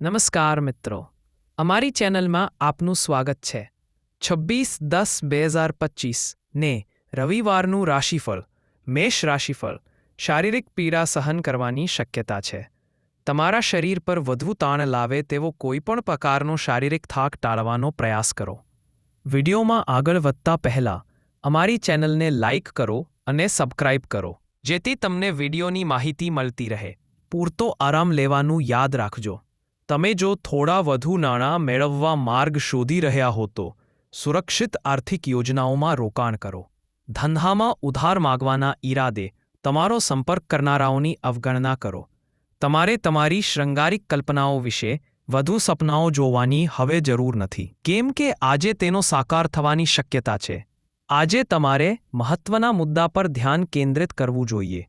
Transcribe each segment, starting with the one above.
નમસ્કાર મિત્રો. અમારી ચેનલમાં આપનું સ્વાગત છે. છવ્વીસ દસ બે હજાર પચીસ ને રવિવારનું રાશિફળ, મેષ રાશિફળ, શારીરિક પીડા સહન કરવાની શક્યતા છે. તમારા શરીર પર વધુ તાણ લાવે તેવો કોઈપણ પ્રકારનો શારીરિક થાક ટાળવાનો પ્રયાસ કરો. વિડીયોમાં આગળ વધતા પહેલા અમારી ચેનલને લાઇક કરો અને સબસ્ક્રાઇબ કરો, જેથી તમને વિડીયોની માહિતી મળતી રહે. પૂરતો આરામ લેવાનું યાદ રાખજો. તમે જો થોડા વધુ નાણાં મેળવવા માર્ગ શોધી રહ્યા હો તો સુરક્ષિત આર્થિક યોજનાઓમાં રોકાણ કરો. ધંધામાં ઉધાર માગવાના ઈરાદે તમારો સંપર્ક કરનારાઓની અવગણના કરો. તમારે તમારી શૃંગારિક કલ્પનાઓ વિશે વધુ સપનાઓ જોવાની હવે જરૂર નથી. કેમ કે આજે તેનો સાકાર થવાની શક્યતા છે. આજે તમારે મહત્વના મુદ્દા પર ધ્યાન કેન્દ્રિત કરવું જોઈએ.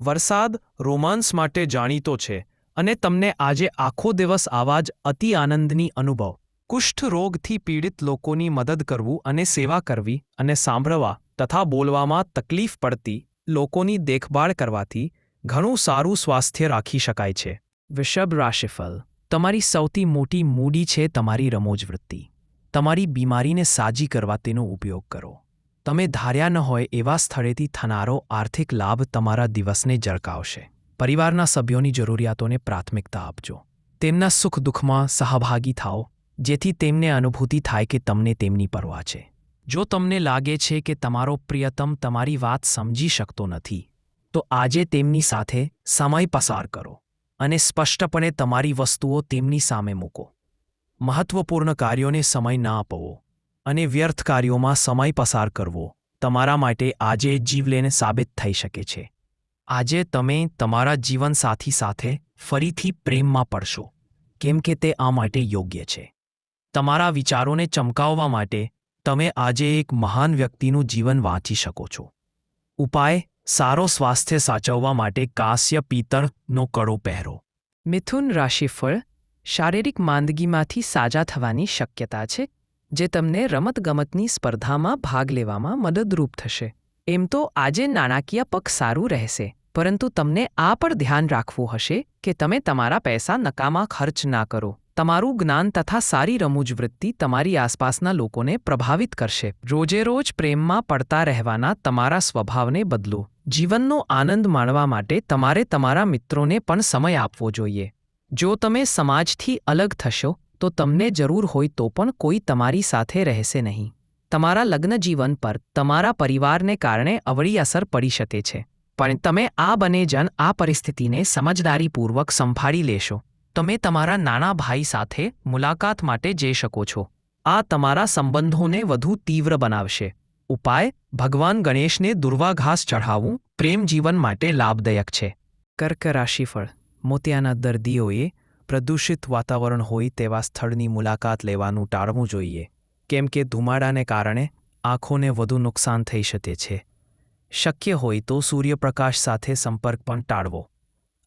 વરસાદ રોમાન્સ માટે જાણીતો છે. અને તમને આજે આખો દિવસ આવા જ અતિ આનંદની અનુભવ. કુષ્ઠ રોગથી પીડિત લોકોની મદદ કરવું અને સેવા કરવી અને સાંભળવા તથા બોલવામાં તકલીફ પડતી લોકોની દેખભાળ કરવાથી ઘણું સારું સ્વાસ્થ્ય રાખી શકાય છે. વૃષભ રાશિફલ તમારી સૌથી મોટી મૂડી છે તમારી રમોજ વૃત્તિ. તમારી બીમારીને સાજી કરવા તેનો ઉપયોગ કરો. તમે ધાર્યા ન હોય એવા સ્થળેથી થનારો આર્થિક લાભ તમારા દિવસને ઝળકાવશે. પરિવારના સભ્યોની જરૂરિયાતોને પ્રાથમિકતા આપજો. તેમના સુખ દુઃખમાં સહભાગી થાઓ, જેથી તેમને અનુભૂતિ થાય કે તમને તેમની પરવા છે. જો તમને લાગે છે કે તમારો પ્રિયતમ તમારી વાત સમજી શકતો નથી, તો આજે તેમની સાથે સમય પસાર કરો અને સ્પષ્ટપણે તમારી વસ્તુઓ તેમની સામે મૂકો. મહત્વપૂર્ણ કાર્યોને સમય ના આપવો અને વ્યર્થ કાર્યોમાં સમય પસાર કરવો તમારા માટે આજે જીવલેને સાબિત થઈ શકે છે. આજે તમે તમારા જીવનસાથી સાથે ફરીથી પ્રેમમાં પડશો, કેમ કે તે આ માટે યોગ્ય છે. તમારા વિચારોને ચમકાવવા માટે તમે આજે એક મહાન વ્યક્તિનું જીવન વાંચી શકો છો. ઉપાય, સારો સ્વાસ્થ્ય સાચવવા માટે કાંસ્ય પિત્તળનો કડો પહેરો. મિથુન રાશિફળ શારીરિક માંદગીમાંથી સાજા થવાની શક્યતા છે, જે તમને રમતગમતની સ્પર્ધામાં ભાગ લેવામાં મદદરૂપ થશે. એમ તો આજે નાણાકીય પક્ષ સારું રહેશે. પરંતુ તમને આ પર ધ્યાન રાખવું હશે કે તમે તમારા પૈસા નકામા ખર્ચ ના કરો. તમારું જ્ઞાન તથા સારી રમૂજ વૃત્તિ તમારી આસપાસના લોકોને પ્રભાવિત કરશે. રોજેરોજ પ્રેમમાં પડતા રહેવાના તમારા સ્વભાવને બદલો. જીવનનો આનંદ માણવા માટે તમારે તમારા મિત્રોને પણ સમય આપવો જોઈએ. જો તમે સમાજથી અલગ થશો, તો તમને જરૂર હોય તો પણ કોઈ તમારી સાથે રહેશે નહીં. તમારા લગ્ન જીવન પર તમારા પરિવારને કારણે અવળી અસર પડી શકે છે. પણ તમે આ બને જન આ પરિસ્થિતિને સમજદારીપૂર્વક સંભાળી લેશો. તમે તમારા નાના ભાઈ સાથે મુલાકાત માટે જઈ શકો છો. આ તમારા સંબંધોને વધુ તીવ્ર બનાવશે. ઉપાય, ભગવાન ગણેશને દુર્વાઘાસ ચઢાવવું પ્રેમ જીવન માટે લાભદાયક છે. કર્ક રાશિફળ, મોતિયાના દર્દીઓએ પ્રદૂષિત વાતાવરણ હોય તેવા સ્થળની મુલાકાત લેવાનું ટાળવું જોઈએ. કેમ કે ધુમાડાને કારણે આંખોને વધુ નુકસાન થઈ શકે છે. શક્ય હોય તો સૂર્યપ્રકાશ સાથે સંપર્ક પણ ટાળવો.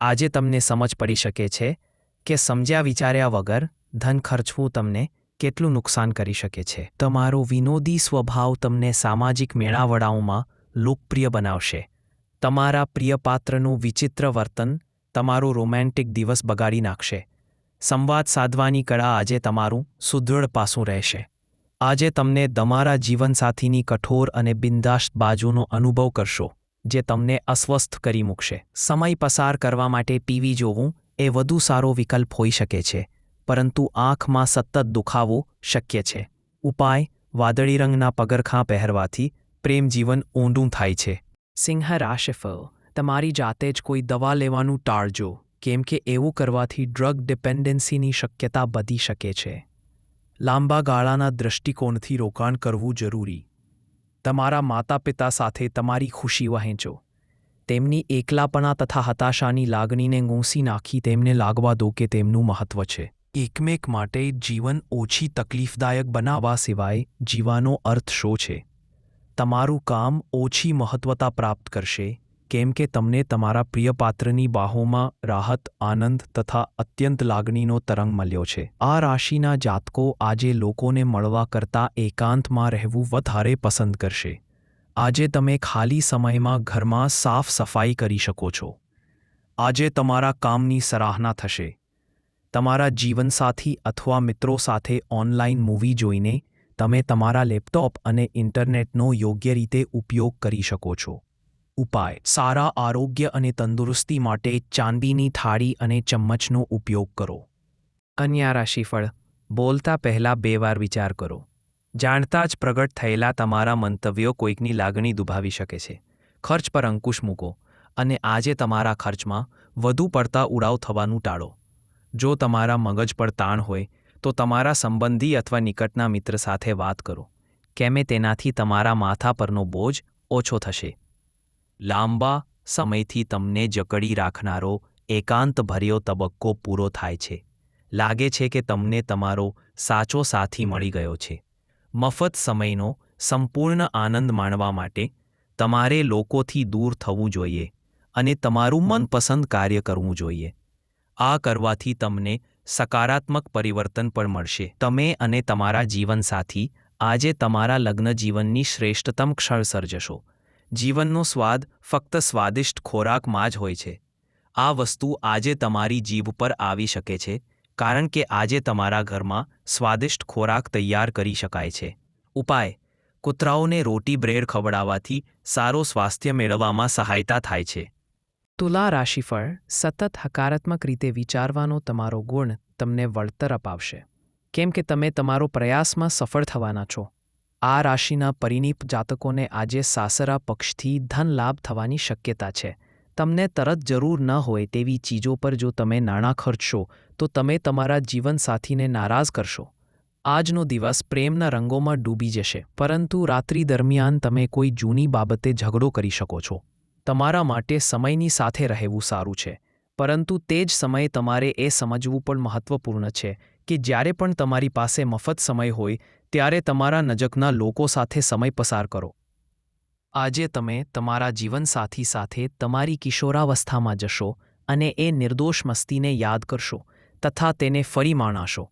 આજે તમને સમજ પડી શકે છે કે સમજ્યા વિચાર્યા વગર ધન ખર્ચવું તમને કેટલું નુકસાન કરી શકે છે. તમારો વિનોદી સ્વભાવ તમને સામાજિક મેળાવડાઓમાં લોકપ્રિય બનાવશે. તમારા પ્રિયપાત્રનું વિચિત્ર વર્તન તમારો રોમેન્ટિક દિવસ બગાડી નાખશે. સંવાદ સાધવાની કળા આજે તમારું સુદૃઢ પાસું રહેશે. આજે તમને તમારા જીવનસાથીની કઠોર અને બિંદાસ્ત બાજુનો અનુભવ કરશો, જે તમને અસ્વસ્થ કરી મૂકશે. સમય પસાર કરવા માટે પીવી જોવું એ વધુ સારો વિકલ્પ હોઈ શકે છે, પરંતુ આંખમાં સતત દુખાવો શક્ય છે. ઉપાય, વાદળી રંગના પગરખાં પહેરવાથી પ્રેમ જીવન ઊંડું થાય છે. સિંહ રાશિફળ, તમારી જાતે જ કોઈ દવા લેવાનું ટાળજો, કેમ કે એવું કરવાથી ડ્રગ ડિપેન્ડન્સીની શક્યતા વધી શકે છે. લાંબા ગાળાના દૃષ્ટિકોણથી રોકાણ કરવું જરૂરી. તમારા માતા પિતા સાથે તમારી ખુશી વહેંચો. તેમની એકલાપણા તથા હતાશાની લાગણીને ગૂંસી નાખી તેમને લાગવા દો કે તેમનું મહત્વ છે. એકમેક માટે જીવન ઓછી તકલીફદાયક બનાવવા સિવાય જીવાનો અર્થ શો છે? તમારું કામ ઓછી મહત્વતા પ્રાપ્ત કરશે કેમ કે તમને તમારા પ્રિયપાત્રની બાહોમાં રાહત, આનંદ તથા અત્યંત લાગણીનો તરંગ મળ્યો છે. આ રાશિના જાતકો આજે લોકોને મળવા કરતાં એકાંતમાં રહેવું વધારે પસંદ કરશે. આજે તમે ખાલી સમયમાં ઘરમાં સાફ સફાઈ કરી શકો છો. આજે તમારા કામની સરાહના થશે. તમારા જીવનસાથી અથવા મિત્રો સાથે ઓનલાઈન મૂવી જોઈને તમે તમારા લેપટોપ અને ઇન્ટરનેટનો યોગ્ય રીતે ઉપયોગ કરી શકો છો. ઉપાય. સારા આરોગ્ય અને તંદુરસ્તી માટે ચાંદીની થાળી અને ચમ્મચનો ઉપયોગ કરો. કન્યા રાશિફળ. બોલતા પહેલાં બે વાર વિચાર કરો. જાણતા જ પ્રગટ થયેલા તમારા મંતવ્યો કોઈકની લાગણી દુભાવી શકે છે. ખર્ચ પર અંકુશ મૂકો અને આજે તમારા ખર્ચમાં વધુ પડતા ઉડાવ થવાનું ટાળો. જો તમારા મગજ પર તાણ હોય, તો તમારા સંબંધી અથવા નિકટના મિત્ર સાથે વાત કરો. કેમે તેનાથી તમારા માથા પરનો બોજ ઓછો થશે. લાંબા સમયથી તમને જકડી રાખનારો એકાંતભર્યો તબક્કો પૂરો થાય છે. લાગે છે કે તમને તમારો સાચો સાથી મળી ગયો છે. મફત સમયનો સંપૂર્ણ આનંદ માણવા માટે તમારે લોકોથી દૂર થવું જોઈએ અને તમારું મનપસંદ કાર્ય કરવું જોઈએ. આ કરવાથી તમને સકારાત્મક પરિવર્તન પણ મળશે. તમે અને તમારા જીવનસાથી આજે તમારા લગ્ન જીવનની શ્રેષ્ઠતમ ક્ષણ સર્જશો. જીવનનો સ્વાદ ફક્ત સ્વાદિષ્ટ ખોરાકમાં જ હોય છે. આ વસ્તુ આજે તમારી જીભ પર આવી શકે છે, કારણ કે આજે તમારા ઘરમાં સ્વાદિષ્ટ ખોરાક તૈયાર કરી શકાય છે. ઉપાય, કૂતરાઓને રોટી બ્રેડ ખવડાવવાથી સારો સ્વાસ્થ્ય મેળવવામાં સહાયતા થાય છે. તુલા રાશિફળ સતત હકારાત્મક રીતે વિચારવાનો તમારો ગુણ તમને વળતર અપાવશે. કેમ કે તમે તમારો પ્રયાસમાં સફળ થવાના છો. આ રાશિના પરિણીપ જાતકોને આજે સાસરા પક્ષથી ધન લાભ થવાની શક્યતા છે. તમને તરત જરૂર ન હોય તેવી ચીજો પર જો તમે નાણાં ખર્ચશો, તો તમે તમારા જીવનસાથીને નારાજ કરશો. આજનો દિવસ પ્રેમના રંગોમાં ડૂબી જશે, પરંતુ રાત્રિ દરમિયાન તમે કોઈ જૂની બાબતે ઝઘડો કરી શકો છો. તમારા માટે સમયની સાથે રહેવું સારું છે, પરંતુ તે જ સમયે તમારે એ સમજવું પણ મહત્વપૂર્ણ છે કે જ્યારે પણ તમારી પાસે મફત સમય હોય ત્યારે તમારા નજકના લોકો સાથે સમય પસાર કરો. આજે તમે તમારા જીવનસાથી સાથે તમારી કિશોરાવસ્થામાં જશો અને એ નિર્દોષ મસ્તીને યાદ કરશો તથા તેને ફરી માણાશો.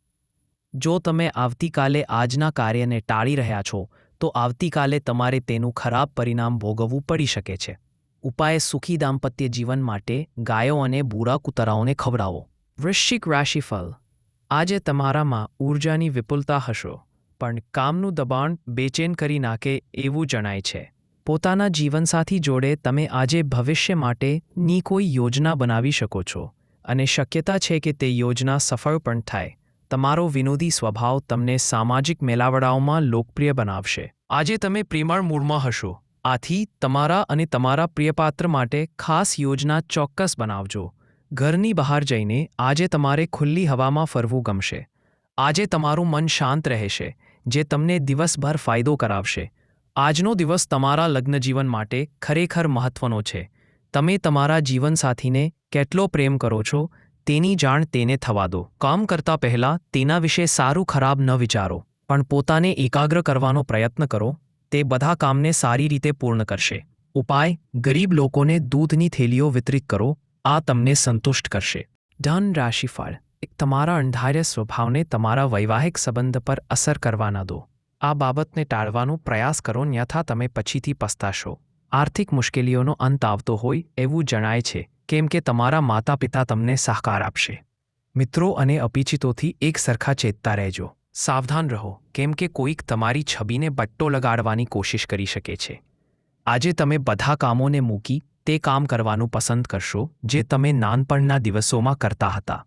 જો તમે આવતીકાલે આજના કાર્યને ટાળી રહ્યા છો, તો આવતીકાલે તમારે તેનું ખરાબ પરિણામ ભોગવવું પડી શકે છે. ઉપાય સુખી દાંપત્ય જીવન માટે ગાયો અને બુરા કૂતરાઓને ખવડાવો. વૃશ્ચિક રાશિફળ. આજે તમારામાં ઊર્જાની વિપુલતા હશો. પણ કામનું દબાણ બેચેન કરી નાખે એવું જણાય છે. પોતાના જીવનસાથી જોડે તમે આજે ભવિષ્ય માટેની કોઈ યોજના બનાવી શકો છો. અને શક્યતા છે કે તે યોજના સફળ પણ થાય. તમારો વિનોદી સ્વભાવ તમને સામાજિક મેલાવડાઓમાં લોકપ્રિય બનાવશે. આજે તમે પ્રેમાળ મૂડમાં હશો. આથી તમારા અને તમારા પ્રિયપાત્ર માટે ખાસ યોજના ચોક્કસ બનાવજો. ઘરની બહાર જઈને આજે તમારે ખુલ્લી હવામાં ફરવું ગમશે. આજે તમારું મન શાંત રહેશે. જે તમને દિવસભર ફાયદો કરાવશે. આજનો દિવસ તમારા લગ્નજીવન માટે ખરેખર મહત્વનો છે. તમે તમારા જીવનસાથીને કેટલો પ્રેમ કરો છો, તેની જાણ તેને થવા દો. કામ કરતા પહેલાં તેના વિશે સારું ખરાબ ન વિચારો, પણ પોતાને એકાગ્ર કરવાનો પ્રયત્ન કરો. તે બધા કામને સારી રીતે પૂર્ણ કરશે. ઉપાય, ગરીબ લોકોને દૂધની થેલીઓ વિતરિત કરો. આ તમને સંતુષ્ટ કરશે. ધન રાશિફળ તમારા અણધાર્ય સ્વભાવને તમારા વૈવાહિક સંબંધ પર અસર કરવા ન દો. આ બાબતને ટાળવાનો પ્રયાસ કરો, ન્યથા તમે પછીથી પસ્તાશો. આર્થિક મુશ્કેલીઓનો અંત આવતો હોય એવું જણાય છે, કેમ કે તમારા માતા પિતા તમને સહકાર આપશે. મિત્રો અને અપરિચિતોથી એક સરખા ચેતતા રહેજો. સાવધાન રહો, કેમ કે કોઈક તમારી છબીને બટ્ટો લગાડવાની કોશિશ કરી શકે છે. આજે તમે બધા કામોને મૂકી તે કામ કરવાનું પસંદ કરશો, જે તમે નાનપણના દિવસોમાં કરતા હતા.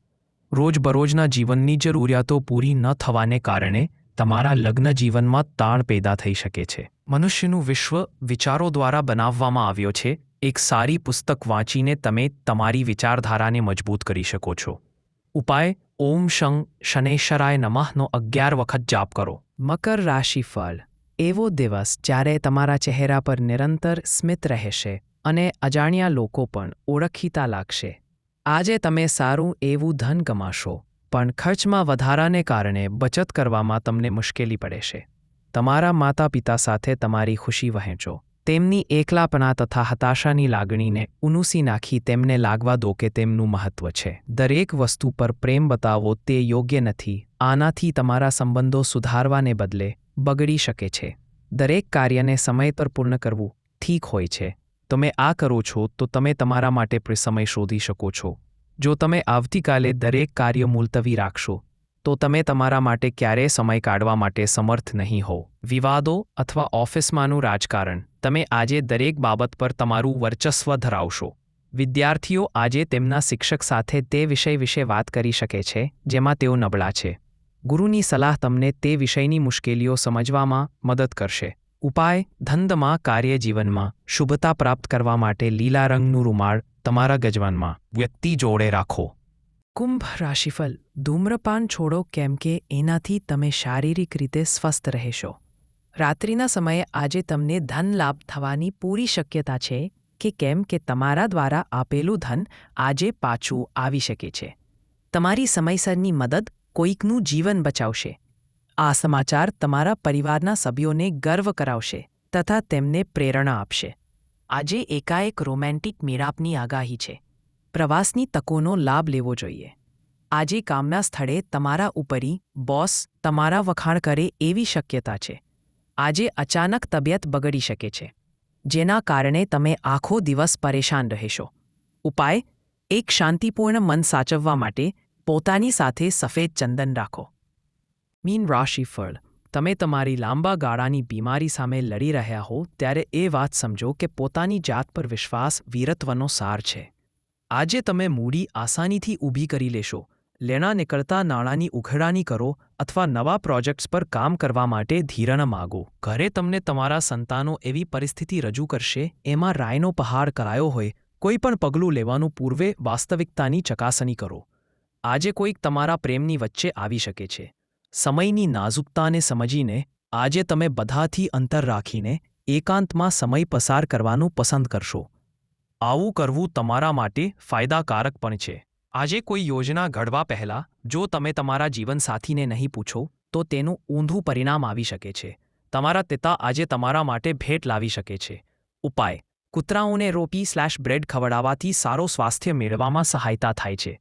રોજબરોજના જીવનની જરૂરિયાતો પૂરી ન થવાને કારણે તમારા લગ્ન જીવનમાં તાણ પેદા થઈ શકે છે. મનુષ્યનું વિશ્વ વિચારો દ્વારા બનાવવામાં આવ્યો છે. એક સારી પુસ્તક વાંચીને તમે તમારી વિચારધારાને મજબૂત કરી શકો છો. ઉપાય, ઓમ શં શનેશ્વરાય નમઃનો અગિયાર વખત જાપ કરો. મકર રાશિ ફળ. એવો દિવસ જ્યારે તમારા ચહેરા પર નિરંતર સ્મિત રહેશે અને અજાણ્યા લોકો પણ ઓળખીતા લાગશે. આજે તમે સારું એવું ધન કમાશો, પણ ખર્ચમાં વધારાને કારણે બચત કરવામાં તમને મુશ્કેલી પડે છે. તમારા માતા પિતા સાથે તમારી ખુશી વહેંચો. તેમની એકલાપણા તથા હતાશાની લાગણીને ઉનુસી નાખી તેમને લાગવા દો કે તેમનું મહત્વ છે. દરેક વસ્તુ પર પ્રેમ બતાવો તે યોગ્ય નથી. આનાથી તમારા સંબંધો સુધારવાને બદલે બગડી શકે છે. દરેક કાર્યને સમય પર પૂર્ણ કરવું ઠીક હોય છે. તમે આ કરો છો, તો તમે તમારા માટે સમય શોધી શકો છો. જો તમે આવતીકાલે દરેક કાર્ય મુલતવી રાખશો, તો તમે તમારા માટે ક્યારેય સમય કાઢવા માટે સમર્થ નહીં હો વિવાદો અથવા ઓફિસમાંનું રાજકારણ, તમે આજે દરેક બાબત પર તમારું વર્ચસ્વ ધરાવશો. વિદ્યાર્થીઓ આજે તેમના શિક્ષક સાથે તે વિષય વિશે વાત કરી શકે છે, જેમાં તેઓ નબળા છે. ગુરુની સલાહ તમને તે વિષયની મુશ્કેલીઓ સમજવામાં મદદ કરશે. ઉપાય ધંધમાં કાર્યજીવનમાં શુભતા પ્રાપ્ત કરવા માટે લીલા રંગનું રૂમાળ તમારા ગજવાનમાં. વ્યક્તિ જોડે રાખો. કુંભ રાશિફલ ધૂમ્રપાન છોડો કેમ કે એનાથી તમે શારીરિક રીતે સ્વસ્થ રહેશો. રાત્રિના સમયે આજે તમને ધન લાભ થવાની પૂરી શક્યતા છે કે કેમ કે તમારા દ્વારા આપેલું ધન આજે પાછું આવી શકે છે. તમારી સમયસરની મદદ કોઈકનું જીવન બચાવશે. આ સમાચાર તમારા પરિવારના સભ્યોને ગર્વ કરાવશે તથા તેમને પ્રેરણા આપશે. આજે એકાએક રોમેન્ટિક મેળાપની આગાહી છે. પ્રવાસની તકોનો લાભ લેવો જોઈએ. આજે કામના સ્થળે તમારા ઉપરી બોસ તમારા વખાણ કરે એવી શક્યતા છે. આજે અચાનક તબિયત બગડી શકે છે. જેના કારણે તમે આખો દિવસ પરેશાન રહેશો. ઉપાય, એક શાંતિપૂર્ણ મન સાચવવા માટે પોતાની સાથે સફેદ ચંદન રાખો. મીન રાશિફળ. તમે તમારી લાંબા ગાળાની બીમારી સામે લડી રહ્યા હો, ત્યારે એ વાત સમજો કે પોતાની જાત પર વિશ્વાસ વીરત્વનો સાર છે. આજે તમે મૂડી આસાનીથી ઊભી કરી લેશો. લેણા નીકળતા નાણાંની ઉઘડાણી કરો અથવા નવા પ્રોજેક્ટ્સ પર કામ કરવા માટે ધીરણ માગો. ઘરે તમને તમારા સંતાનો એવી પરિસ્થિતિ રજૂ કરશે, એમાં રાયનો પહાડ કરાયો હોય, કોઈ પણ પગલું લેવાનું પૂર્વે વાસ્તવિકતાની ચકાસણી કરો. આજે કોઈક તમારા પ્રેમની વચ્ચે આવી શકે છે. સમયની નાજુકતાને સમજીને, આજે તમે બધાથી અંતર રાખીને, એકાંતમાં સમય પસાર કરવાનું પસંદ કરશો. આવું કરવું તમારા માટે ફાયદાકારક પણ છે. આજે કોઈ યોજના ઘડવા પહેલાં, જો તમે તમારા જીવનસાથીને નહીં પૂછો, તો તેનું ઊંધું પરિણામ આવી શકે છે. તમારા પિતા આજે તમારા માટે ભેટ લાવી શકે છે. ઉપાય. કૂતરાઓને રોપી સ્લેશ બ્રેડ ખવડાવવાથી સારો સ્વાસ્થ્ય મેળવવામાં સહાયતા થાય છે.